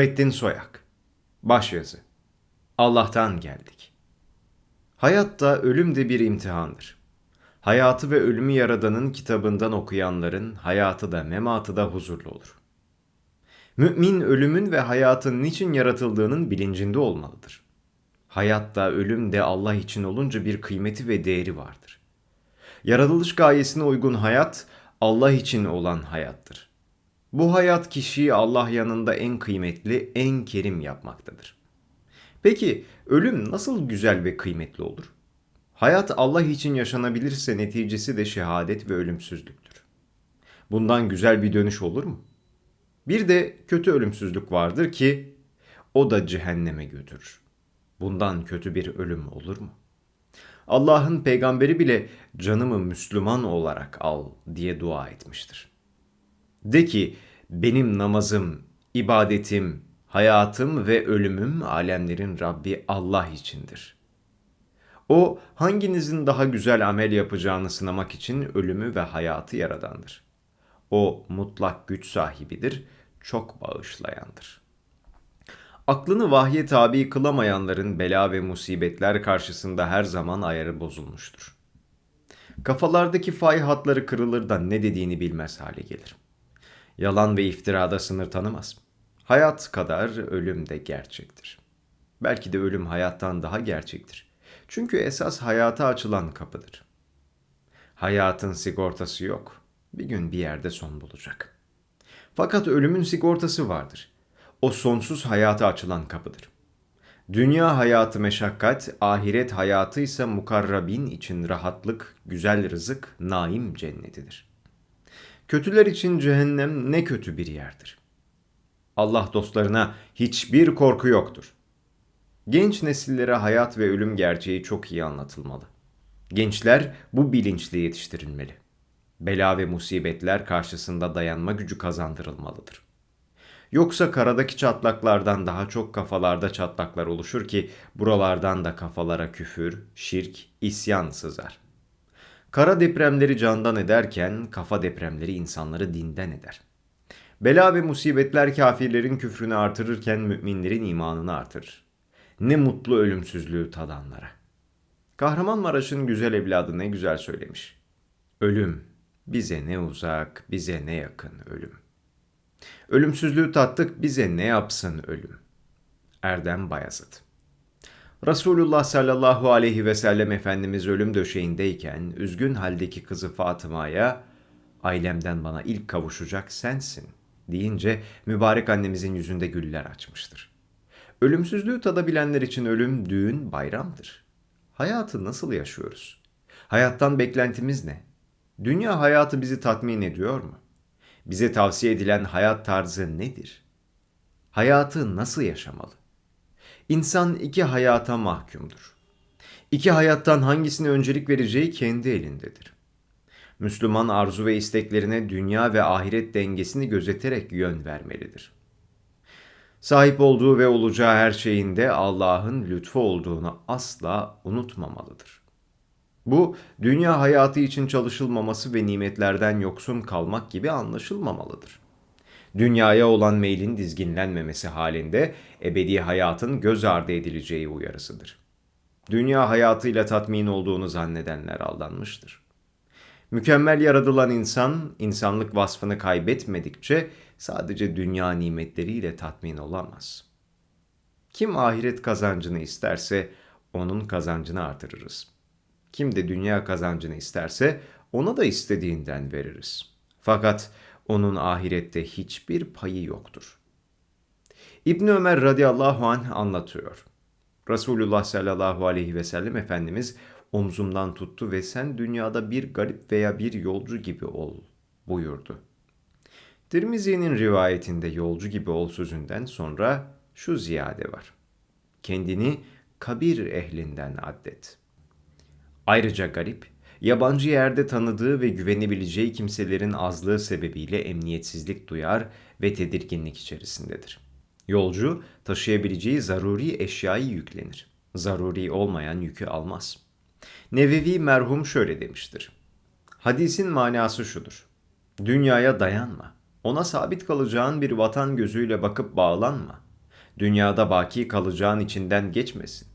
Nurettin Soyak Başyazı Allah'tan geldik. Hayatta ölüm de bir imtihandır. Hayatı ve ölümü Yaradan'ın kitabından okuyanların hayatı da mematı da huzurlu olur. Mümin ölümün ve hayatın niçin yaratıldığının bilincinde olmalıdır. Hayatta ölüm de Allah için olunca bir kıymeti ve değeri vardır. Yaratılış gayesine uygun hayat Allah için olan hayattır. Bu hayat kişiyi Allah yanında en kıymetli, en kerim yapmaktadır. Peki ölüm nasıl güzel ve kıymetli olur? Hayat Allah için yaşanabilirse neticesi de şehadet ve ölümsüzlüktür. Bundan güzel bir dönüş olur mu? Bir de kötü ölümsüzlük vardır ki o da cehenneme götürür. Bundan kötü bir ölüm olur mu? Allah'ın peygamberi bile canımı Müslüman olarak al diye dua etmiştir. De ki benim namazım, ibadetim, hayatım ve ölümüm alemlerin Rabbi Allah içindir. O hanginizin daha güzel amel yapacağını sınamak için ölümü ve hayatı yaradandır. O mutlak güç sahibidir, çok bağışlayandır. Aklını vahye tabi kılamayanların bela ve musibetler karşısında her zaman ayarı bozulmuştur. Kafalardaki fay hatları kırılır da ne dediğini bilmez hale gelir. Yalan ve iftirada sınır tanımaz. Hayat kadar ölüm de gerçektir. Belki de ölüm hayattan daha gerçektir. Çünkü esas hayata açılan kapıdır. Hayatın sigortası yok. Bir gün bir yerde son bulacak. Fakat ölümün sigortası vardır. O sonsuz hayata açılan kapıdır. Dünya hayatı meşakkat, ahiret hayatı ise mukarrabin için rahatlık, güzel rızık, naim cennetidir. Kötüler için cehennem ne kötü bir yerdir. Allah dostlarına hiçbir korku yoktur. Genç nesillere hayat ve ölüm gerçeği çok iyi anlatılmalı. Gençler bu bilinçle yetiştirilmeli. Bela ve musibetler karşısında dayanma gücü kazandırılmalıdır. Yoksa karadaki çatlaklardan daha çok kafalarda çatlaklar oluşur ki buralardan da kafalara küfür, şirk, isyan sızar. Kara depremleri candan ederken kafa depremleri insanları dinden eder. Bela ve musibetler kafirlerin küfrünü artırırken müminlerin imanını artırır. Ne mutlu ölümsüzlüğü tadanlara. Kahramanmaraş'ın güzel evladı ne güzel söylemiş. Ölüm, bize ne uzak, bize ne yakın ölüm. Ölümsüzlüğü tattık, bize ne yapsın ölüm. Erdem Bayazıt Resulullah sallallahu aleyhi ve sellem Efendimiz ölüm döşeğindeyken üzgün haldeki kızı Fatıma'ya ailemden bana ilk kavuşacak sensin deyince mübarek annemizin yüzünde güller açmıştır. Ölümsüzlüğü tadabilenler için ölüm düğün bayramdır. Hayatı nasıl yaşıyoruz? Hayattan beklentimiz ne? Dünya hayatı bizi tatmin ediyor mu? Bize tavsiye edilen hayat tarzı nedir? Hayatı nasıl yaşamalı? İnsan iki hayata mahkumdur. İki hayattan hangisine öncelik vereceği kendi elindedir. Müslüman arzu ve isteklerine dünya ve ahiret dengesini gözeterek yön vermelidir. Sahip olduğu ve olacağı her şeyinde Allah'ın lütfu olduğunu asla unutmamalıdır. Bu, dünya hayatı için çalışılmaması ve nimetlerden yoksun kalmak gibi anlaşılmamalıdır dünyaya olan meylin dizginlenmemesi halinde ebedi hayatın göz ardı edileceği uyarısıdır. Dünya hayatıyla tatmin olduğunu zannedenler aldanmıştır. Mükemmel yaratılan insan, insanlık vasfını kaybetmedikçe sadece dünya nimetleriyle tatmin olamaz. Kim ahiret kazancını isterse onun kazancını artırırız. Kim de dünya kazancını isterse ona da istediğinden veririz. Fakat onun ahirette hiçbir payı yoktur. İbn Ömer radıyallahu anh anlatıyor. Resulullah sallallahu aleyhi ve sellem Efendimiz omzumdan tuttu ve sen dünyada bir garip veya bir yolcu gibi ol buyurdu. Tirmizi'nin rivayetinde yolcu gibi ol sözünden sonra şu ziyade var. Kendini kabir ehlinden addet. Ayrıca garip, yabancı yerde tanıdığı ve güvenebileceği kimselerin azlığı sebebiyle emniyetsizlik duyar ve tedirginlik içerisindedir. Yolcu taşıyabileceği zaruri eşyayı yüklenir. Zaruri olmayan yükü almaz. Nevevi merhum şöyle demiştir. Hadisin manası şudur. Dünyaya dayanma. Ona sabit kalacağın bir vatan gözüyle bakıp bağlanma. Dünyada baki kalacağın içinden geçmesin.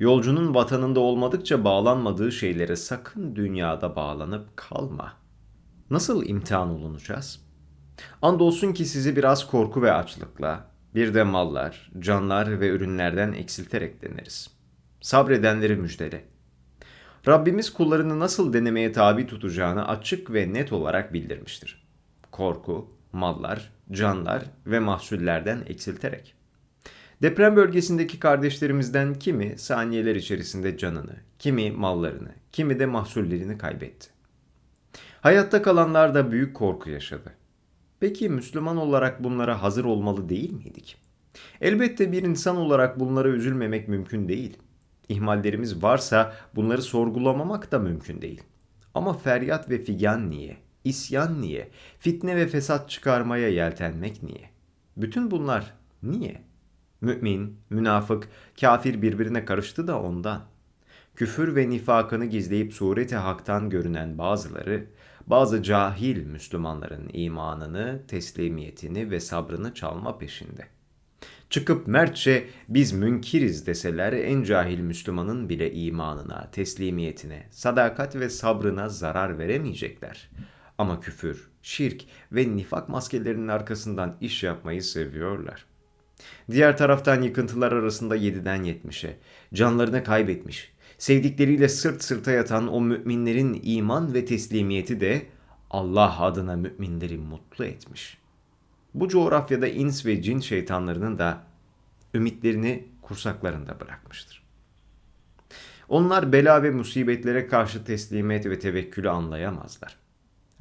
Yolcunun vatanında olmadıkça bağlanmadığı şeylere sakın dünyada bağlanıp kalma. Nasıl imtihan olunacağız? Andolsun ki sizi biraz korku ve açlıkla, bir de mallar, canlar ve ürünlerden eksilterek deneriz. Sabredenleri müjdele. Rabbimiz kullarını nasıl denemeye tabi tutacağını açık ve net olarak bildirmiştir. Korku, mallar, canlar ve mahsullerden eksilterek. Deprem bölgesindeki kardeşlerimizden kimi saniyeler içerisinde canını, kimi mallarını, kimi de mahsullerini kaybetti. Hayatta kalanlar da büyük korku yaşadı. Peki Müslüman olarak bunlara hazır olmalı değil miydik? Elbette bir insan olarak bunlara üzülmemek mümkün değil. İhmallerimiz varsa bunları sorgulamamak da mümkün değil. Ama feryat ve figan niye? İsyan niye? Fitne ve fesat çıkarmaya yeltenmek niye? Bütün bunlar niye? Mümin, münafık, kafir birbirine karıştı da ondan. Küfür ve nifakını gizleyip sureti haktan görünen bazıları, bazı cahil Müslümanların imanını, teslimiyetini ve sabrını çalma peşinde. Çıkıp mertçe biz münkiriz deseler en cahil Müslümanın bile imanına, teslimiyetine, sadakat ve sabrına zarar veremeyecekler. Ama küfür, şirk ve nifak maskelerinin arkasından iş yapmayı seviyorlar. Diğer taraftan yıkıntılar arasında 7'den 70'e, canlarını kaybetmiş, sevdikleriyle sırt sırta yatan o müminlerin iman ve teslimiyeti de Allah adına müminleri mutlu etmiş. Bu coğrafyada ins ve cin şeytanlarının da ümitlerini kursaklarında bırakmıştır. Onlar bela ve musibetlere karşı teslimiyet ve tevekkülü anlayamazlar.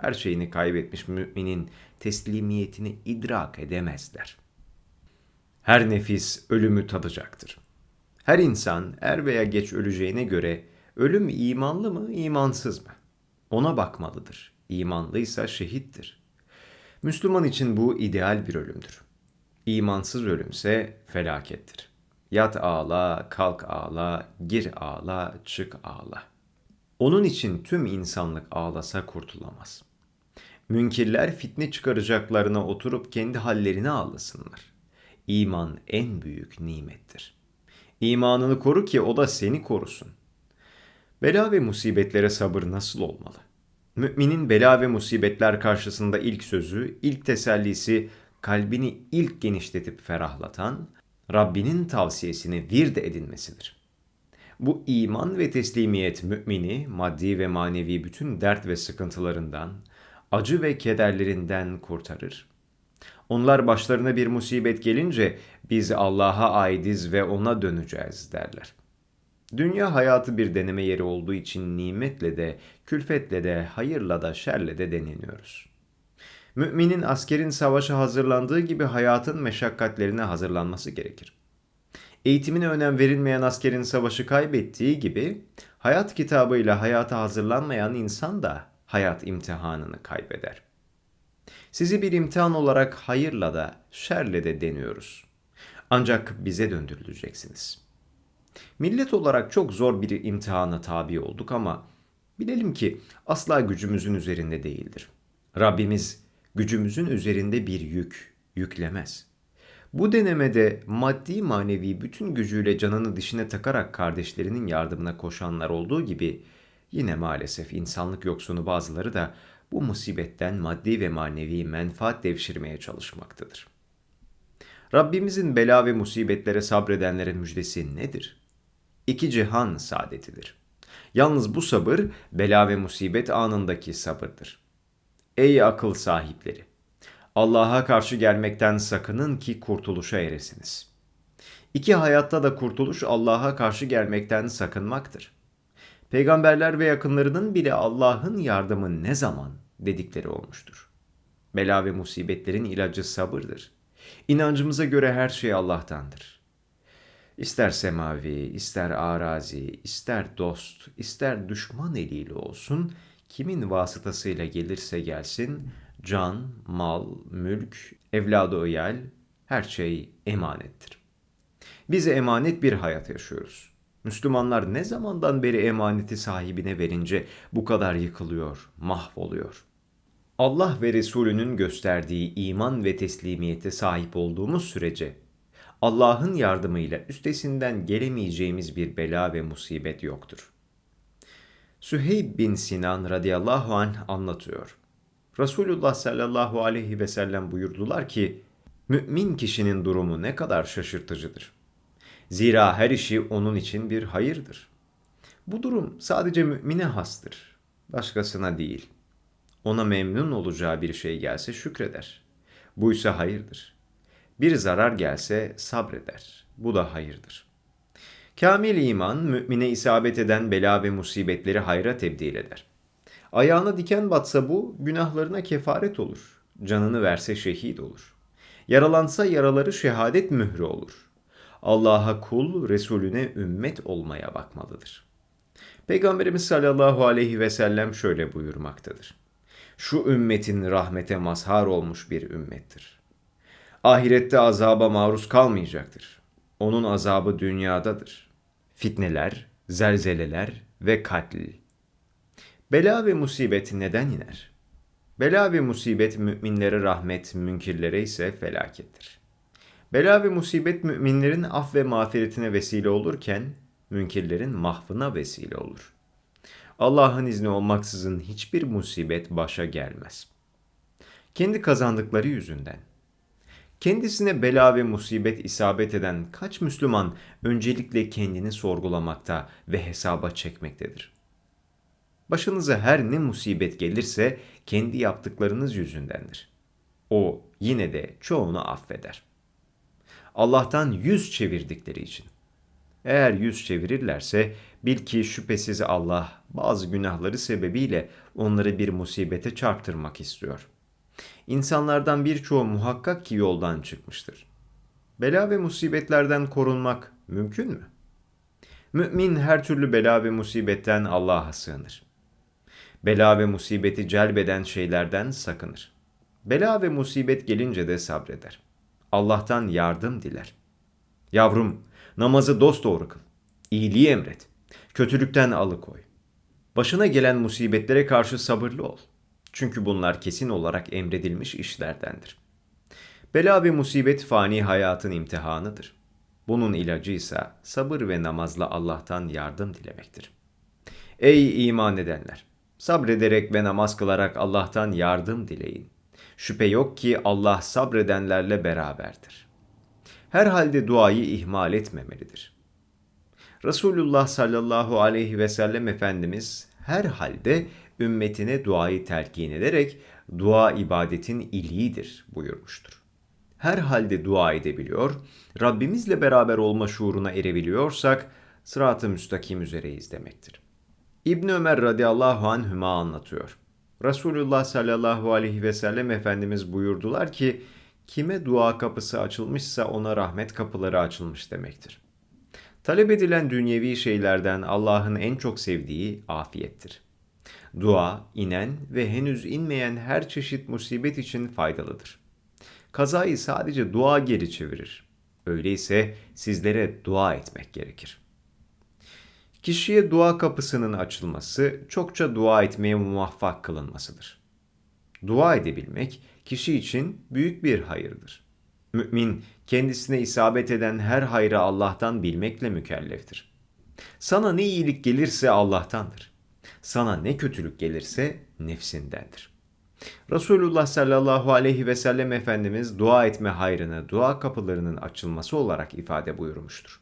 Her şeyini kaybetmiş müminin teslimiyetini idrak edemezler. Her nefis ölümü tadacaktır. Her insan er veya geç öleceğine göre ölüm imanlı mı, imansız mı? Ona bakmalıdır. İmanlıysa şehittir. Müslüman için bu ideal bir ölümdür. İmansız ölümse felakettir. Yat ağla, kalk ağla, gir ağla, çık ağla. Onun için tüm insanlık ağlasa kurtulamaz. Münkirler fitne çıkaracaklarına oturup kendi hallerini ağlasınlar. İman en büyük nimettir. İmanını koru ki o da seni korusun. Bela ve musibetlere sabır nasıl olmalı? Müminin bela ve musibetler karşısında ilk sözü, ilk tesellisi, kalbini ilk genişletip ferahlatan, Rabbinin tavsiyesini virde edinmesidir. Bu iman ve teslimiyet mümini maddi ve manevi bütün dert ve sıkıntılarından, acı ve kederlerinden kurtarır. Onlar başlarına bir musibet gelince biz Allah'a aidiz ve ona döneceğiz derler. Dünya hayatı bir deneme yeri olduğu için nimetle de, külfetle de, hayırla da, şerle de deneniyoruz. Müminin askerin savaşa hazırlandığı gibi hayatın meşakkatlerine hazırlanması gerekir. Eğitimine önem verilmeyen askerin savaşı kaybettiği gibi hayat kitabıyla hayata hazırlanmayan insan da hayat imtihanını kaybeder. Sizi bir imtihan olarak hayırla da şerle de deniyoruz. Ancak bize döndürüleceksiniz. Millet olarak çok zor bir imtihana tabi olduk ama bilelim ki asla gücümüzün üzerinde değildir. Rabbimiz gücümüzün üzerinde bir yük yüklemez. Bu denemede maddi manevi bütün gücüyle canını dişine takarak kardeşlerinin yardımına koşanlar olduğu gibi yine maalesef insanlık yoksunu bazıları da bu musibetten maddi ve manevi menfaat devşirmeye çalışmaktadır. Rabbimizin bela ve musibetlere sabredenlerin müjdesi nedir? İki cihan saadetidir. Yalnız bu sabır bela ve musibet anındaki sabırdır. Ey akıl sahipleri! Allah'a karşı gelmekten sakının ki kurtuluşa eresiniz. İki hayatta da kurtuluş Allah'a karşı gelmekten sakınmaktır. Peygamberler ve yakınlarının bile Allah'ın yardımı ne zaman dedikleri olmuştur. Bela ve musibetlerin ilacı sabırdır. İnancımıza göre her şey Allah'tandır. İster semavi, ister arazi, ister dost, ister düşman eliyle olsun, kimin vasıtasıyla gelirse gelsin, can, mal, mülk, evladı ıyal, her şey emanettir. Bize emanet bir hayat yaşıyoruz. Müslümanlar ne zamandan beri emaneti sahibine verince bu kadar yıkılıyor, mahvoluyor? Allah ve Resulünün gösterdiği iman ve teslimiyete sahip olduğumuz sürece Allah'ın yardımıyla üstesinden gelemeyeceğimiz bir bela ve musibet yoktur. Süheyb bin Sinan radıyallahu anh anlatıyor. Resulullah sallallahu aleyhi ve sellem buyurdular ki, mümin kişinin durumu ne kadar şaşırtıcıdır. Zira her işi onun için bir hayırdır. Bu durum sadece mümine hastır, başkasına değil. Ona memnun olacağı bir şey gelse şükreder. Bu ise hayırdır. Bir zarar gelse sabreder. Bu da hayırdır. Kamil iman, mümine isabet eden bela ve musibetleri hayra tebdil eder. Ayağına diken batsa bu, günahlarına kefaret olur. Canını verse şehit olur. Yaralansa yaraları şehadet mührü olur. Allah'a kul, Resulüne ümmet olmaya bakmalıdır. Peygamberimiz sallallahu aleyhi ve sellem şöyle buyurmaktadır. Şu ümmetin rahmete mazhar olmuş bir ümmettir. Ahirette azaba maruz kalmayacaktır. Onun azabı dünyadadır. Fitneler, zelzeleler ve katil. Bela ve musibet neden iner? Bela ve musibet müminlere rahmet, münkirlere ise felakettir. Bela ve musibet müminlerin af ve mağfiretine vesile olurken, münkirlerin mahvına vesile olur. Allah'ın izni olmaksızın hiçbir musibet başa gelmez. Kendi kazandıkları yüzünden. Kendisine bela ve musibet isabet eden kaç Müslüman öncelikle kendini sorgulamakta ve hesaba çekmektedir. Başınıza her ne musibet gelirse kendi yaptıklarınız yüzündendir. O yine de çoğunu affeder. Allah'tan yüz çevirdikleri için. Eğer yüz çevirirlerse bil ki şüphesiz Allah bazı günahları sebebiyle onları bir musibete çarptırmak istiyor. İnsanlardan birçoğu muhakkak ki yoldan çıkmıştır. Bela ve musibetlerden korunmak mümkün mü? Mümin her türlü bela ve musibetten Allah'a sığınır. Bela ve musibeti celbeden şeylerden sakınır. Bela ve musibet gelince de sabreder. Allah'tan yardım diler. Yavrum, namazı dosdoğru kıl. İyiliği emret. Kötülükten alıkoy. Başına gelen musibetlere karşı sabırlı ol. Çünkü bunlar kesin olarak emredilmiş işlerdendir. Bela ve musibet fani hayatın imtihanıdır. Bunun ilacı ise sabır ve namazla Allah'tan yardım dilemektir. Ey iman edenler! Sabrederek ve namaz kılarak Allah'tan yardım dileyin. Şüphe yok ki Allah sabredenlerle beraberdir. Herhalde duayı ihmal etmemelidir. Resulullah sallallahu aleyhi ve sellem Efendimiz her halde ümmetine duayı telkin ederek dua ibadetin iliğidir buyurmuştur. Her halde dua edebiliyor, Rabbimizle beraber olma şuuruna erebiliyorsak sırat-ı müstakim üzereyiz demektir. İbn Ömer radıyallahu anhüma anlatıyor. Resulullah sallallahu aleyhi ve sellem Efendimiz buyurdular ki, kime dua kapısı açılmışsa ona rahmet kapıları açılmış demektir. Talep edilen dünyevi şeylerden Allah'ın en çok sevdiği afiyettir. Dua, inen ve henüz inmeyen her çeşit musibet için faydalıdır. Kazayı sadece dua geri çevirir. Öyleyse sizlere dua etmek gerekir. Kişiye dua kapısının açılması, çokça dua etmeye muvaffak kılınmasıdır. Dua edebilmek kişi için büyük bir hayırdır. Mümin kendisine isabet eden her hayrı Allah'tan bilmekle mükelleftir. Sana ne iyilik gelirse Allah'tandır. Sana ne kötülük gelirse nefsindendir. Resulullah sallallahu aleyhi ve sellem Efendimiz dua etme hayrını dua kapılarının açılması olarak ifade buyurmuştur.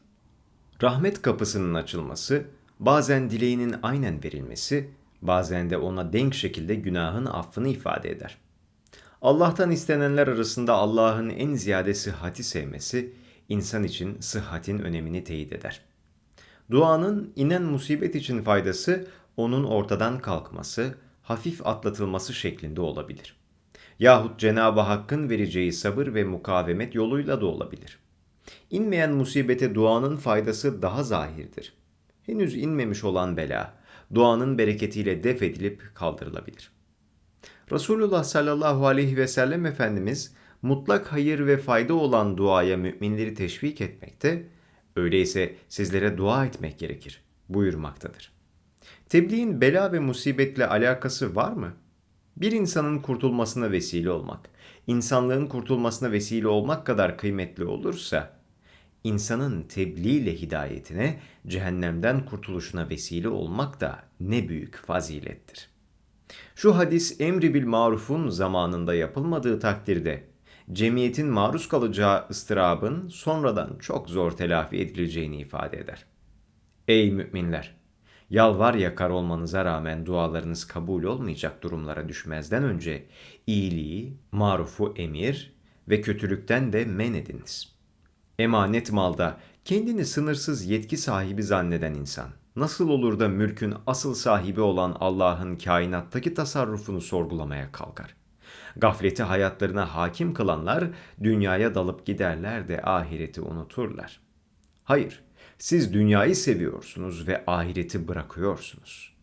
Rahmet kapısının açılması, bazen dileğinin aynen verilmesi, bazen de ona denk şekilde günahın affını ifade eder. Allah'tan istenenler arasında Allah'ın en ziyade sıhhati sevmesi, insan için sıhhatin önemini teyit eder. Duanın inen musibet için faydası, onun ortadan kalkması, hafif atlatılması şeklinde olabilir. Yahut Cenab-ı Hakk'ın vereceği sabır ve mukavemet yoluyla da olabilir. İnmeyen musibete duanın faydası daha zahirdir. Henüz inmemiş olan bela, duanın bereketiyle def edilip kaldırılabilir. Resulullah sallallahu aleyhi ve sellem Efendimiz mutlak hayır ve fayda olan duaya müminleri teşvik etmekte, öyleyse sizlere dua etmek gerekir buyurmaktadır. Tebliğin bela ve musibetle alakası var mı? Bir insanın kurtulmasına vesile olmak, insanlığın kurtulmasına vesile olmak kadar kıymetli olursa, insanın tebliğ ile hidayetine, cehennemden kurtuluşuna vesile olmak da ne büyük fazilettir. Şu hadis emri bil marufun zamanında yapılmadığı takdirde cemiyetin maruz kalacağı ıstırabın sonradan çok zor telafi edileceğini ifade eder. Ey müminler! Yalvar yakar olmanıza rağmen dualarınız kabul olmayacak durumlara düşmezden önce iyiliği, marufu emir ve kötülükten de men ediniz. Emanet malda kendini sınırsız yetki sahibi zanneden insan nasıl olur da mülkün asıl sahibi olan Allah'ın kainattaki tasarrufunu sorgulamaya kalkar? Gafleti hayatlarına hakim kılanlar dünyaya dalıp giderler de ahireti unuturlar. Hayır, siz dünyayı seviyorsunuz ve ahireti bırakıyorsunuz.